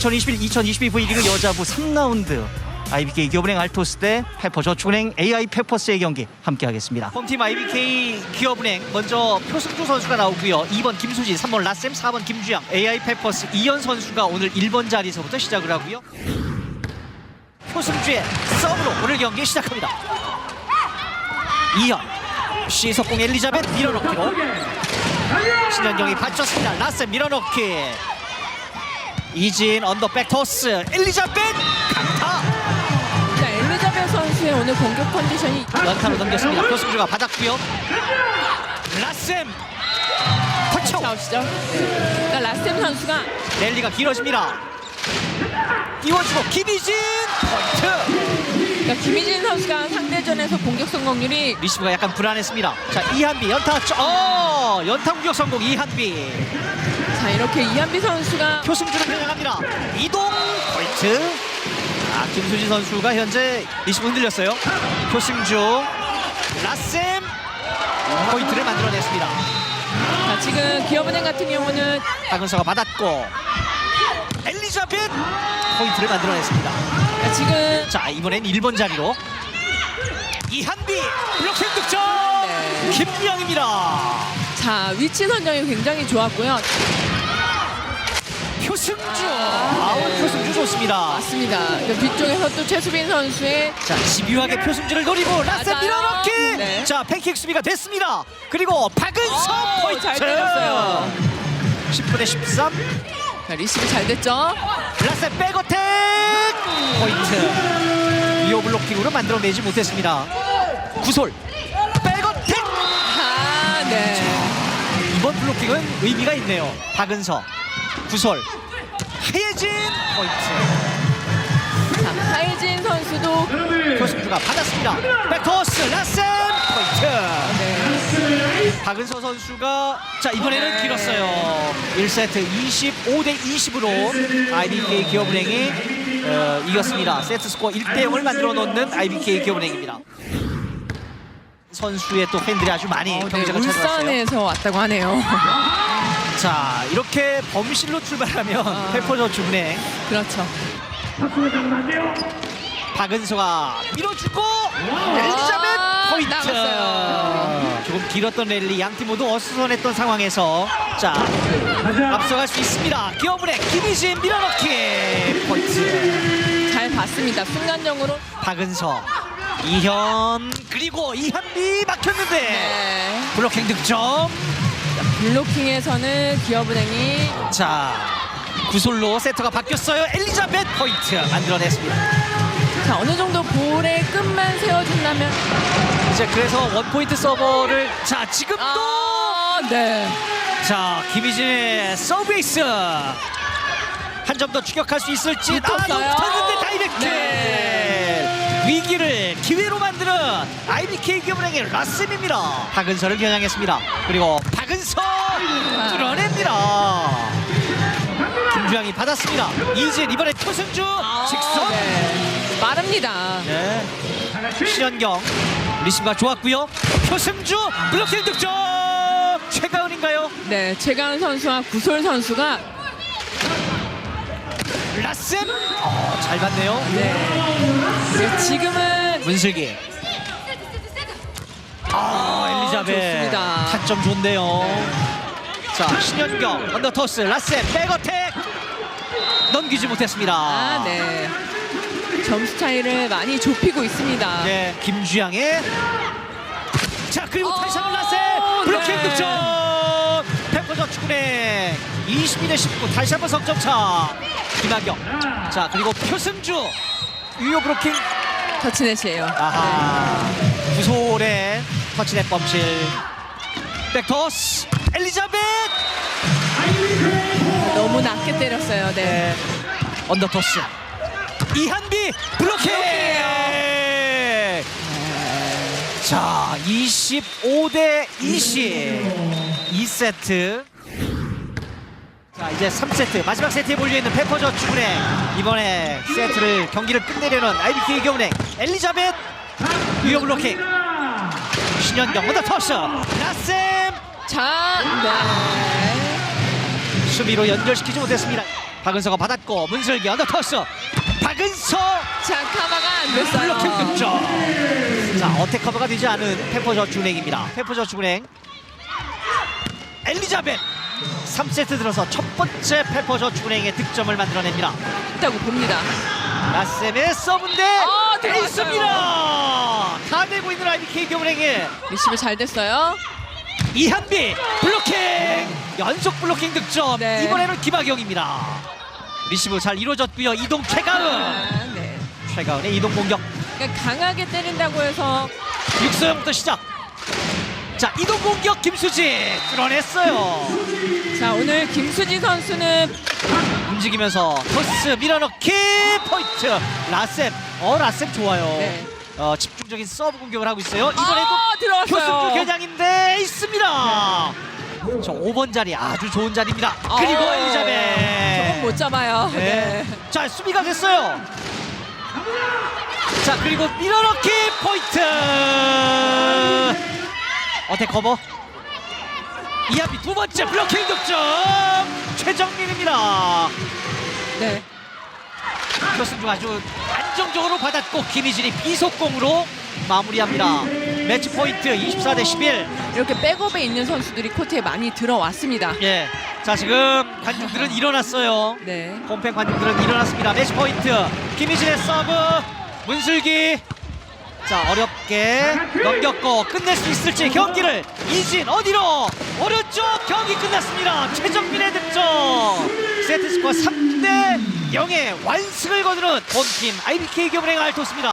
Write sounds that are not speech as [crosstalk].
2021-2022 V리그 여자부 3라운드 IBK 기업은행 알토스 대 페퍼저축은행 AI 페퍼스의 경기 함께 하겠습니다. 홈팀 IBK 기업은행 먼저 표승주 선수가 나오고요. 2번 김수지, 3번 라셈, 4번 김주영, AI 페퍼스 이현 선수가 오늘 1번 자리에서부터 시작을 하고요. 표승주의 서브로 오늘 경기 시작합니다. 이현 시석공 엘리자벳 밀어넣기로 신현경이 받쳤습니다. 라셈 밀어넣기 이진 언더백 토스 엘리자벳 강타 자, 엘리자베 선수의 오늘 공격 컨디션이 연타로 넘겼습니다. 표승주가 받았고요. 라셈 터치 나오시죠? 그러니까 라스템 선수가 랠리가 길어집니다. 띄워주고 김희진 포인트 그러니까 김희진 선수가 상 대전에서 공격 성공률이 리시브가 약간 불안했습니다. 자 이한비 연타 어 연타 공격 성공 이한비 자 이렇게 이한비 선수가 표승주를 변형합니다. 이동 포인트. 아 김수지 선수가 현재 리시브 흔들렸어요. 표승주 라셈 포인트를 만들어냈습니다. 자, 지금 기업은행 같은 경우는 박은서가 받았고 엘리자벳 포인트를 만들어냈습니다. 자, 지금 자 이번엔 1번 자리로 이한비 블록킹 득점 네. 김명입니다. 자 위치 선정이 굉장히 좋았고요. 표승주 아웃 표승주 좋습니다. 맞습니다. 그 뒤쪽에서 또 최수빈 선수의 자 집요하게 표승주를 노리고 라센 맞아요. 밀어넣기 네. 자 팬케이크 수비가 됐습니다 그리고 박은서 오, 포인트 잘 때렸어요. 10분에 13 자, 리시브 잘 됐죠? 라센 백어택 포인트 이오 블로킹으로 만들어내지 못했습니다 구솔 백어택 아, 네. 이번 블로킹은 의미가 있네요 박은서 구솔 하예진 포인트 자, 하이진 선수도 표승주가 받았습니다 백토스 라센 포인트 네. 박은서 선수가 자 이번에는 네. 길었어요. 1세트 25 대 20으로 IBK 기업은행이 어, 이겼습니다. 세트 스코어 1대 0을 만들어 놓는 IBK 기업은행입니다. 선수의 또 팬들이 아주 많이 어, 네, 경기장을 찾아왔어요. 울산에서 왔다고 하네요. [laughs] 자 이렇게 범실로 출발하면 아. 페퍼저축은행 그렇죠. 박은서가 밀어주고 엘리자벳 아, 포인트 나갔어요. 조금 길었던 랠리 양 팀 모두 어수선했던 상황에서 자 앞서갈 수 있습니다 기업은행 김희진 밀어넣기 포인트 잘 봤습니다. 순간적으로. 박은서 이현 그리고 이한비 막혔는데 네. 블로킹 득점 블로킹에서는 기업은행이 자 구솔로 세터가 바뀌었어요 엘리자벳 포인트 만들어냈습니다 자, 어느 정도 볼의 끝만 세워준다면 이제 그래서 원포인트 서버를 자 지금도 아, 네. 자 김희진의 서브에이스 한 점 더 추격할 수 있을지 아 붙었어요. 다이렉트. 네. 위기를 기회로 만드는 IBK 기업은행의 라셈입니다. 박은서를 겨냥했습니다. 그리고 박은서 뚫어냅니다. 김주영이 받았습니다. 이진 이번에 표승주 직선. 네. 빠릅니다. 네. 신현경 리시브가 좋았고요. 표승주 블로킹 득점! 최가은인가요? 네, 최강 선수와 구솔 선수가 라셈 어, 잘 봤네요. 네. 네, 지금은 문슬기. 아 엘리자벳 좋습니다. 타점 좋네요. 자 신현경 언더토스 라셈 백어택. 넘기지 못했습니다. 아, 네. 점수 차이를 많이 좁히고 있습니다. 네, 김주양의 자 그리고 다시 한번 어, 라셈 블로킹 네. 득점. 페퍼저축은행 22대 19 다시 한번 석점 차 김한경 자 그리고 표승주. 유효 블로킹. 터치넷이에요. 아하. 구솔의 터치넷 범실. 백토스. 엘리자벳 너무 낮게 때렸어요. 네. 네. 언더토스. 이한비 블로킹! 자 25 대 20 2세트 자 이제 3세트 마지막 세트에 몰려있는 페퍼저축은행 이번에 세트를 경기를 끝내려는 IBK 경은행 엘리자벳 유효 블로킹. 신현경 언더토스 라셈. 자, 네. 수비로 연결시키지 못했습니다. 박은서가 받았고 문슬기 언더 터스. 박은서! 자, 카바가 안 됐어요. 블로킹 득점. 자 어택 커버가 되지 않은 페퍼저축은행입니다. 페퍼저축은행. 엘리자벳 3세트 들어서 첫 번째 페퍼저축은행의 득점을 만들어냅니다 있다고 봅니다. 라셈의 서브인데 어, 들어갔어요. 있습니다 다 내고 있는 IBK 기업은행의 리시브 잘 됐어요. 이한비 블로킹 연속 블로킹 득점 네. 이번에는 김학영입니다 리시브 잘 이루어졌고요 이동 최가은 아, 네. 최가은의 이동 공격 그러니까 강하게 때린다고 해서 육소영부터 시작 자 이동 공격 김수지 뚫어냈어요 자, 오늘 김수지 선수는 움직이면서 토스 밀어넣기 포인트 라셈 어 라셈 좋아요 네. 어, 집중적인 서브 공격을 하고 있어요 이번에도 아, 들어갔어요. 교승주 개장인데 있습니다 저 5번 자리 아주 좋은 자리입니다 그리고 어, 저건 엘리자벳 못 잡아요. 네. 네. 자 수비가 됐어요. 자 그리고 밀어넣기 포인트. 어택 커버. 이하비 두 번째 블로킹 득점 최정민입니다. 네. 표승중 아주 안정적으로 받았고 김희진이 비속공으로 마무리합니다. 매치 포인트 24 대 11. 이렇게 백업에 있는 선수들이 코트에 많이 들어왔습니다. 예. 자 지금 관중들은 일어났어요. 네. 홈팬 관중들은 일어났습니다. 매치 포인트 김희진의 서브 문슬기 자 어렵게 넘겼고 끝낼 수 있을지 경기를 이진 어디로 오른쪽 경기 끝났습니다. 최정민의 득점 세트스코어 3대 0의 완승을 거두는 홈팀 IBK 경은행 알토스입니다.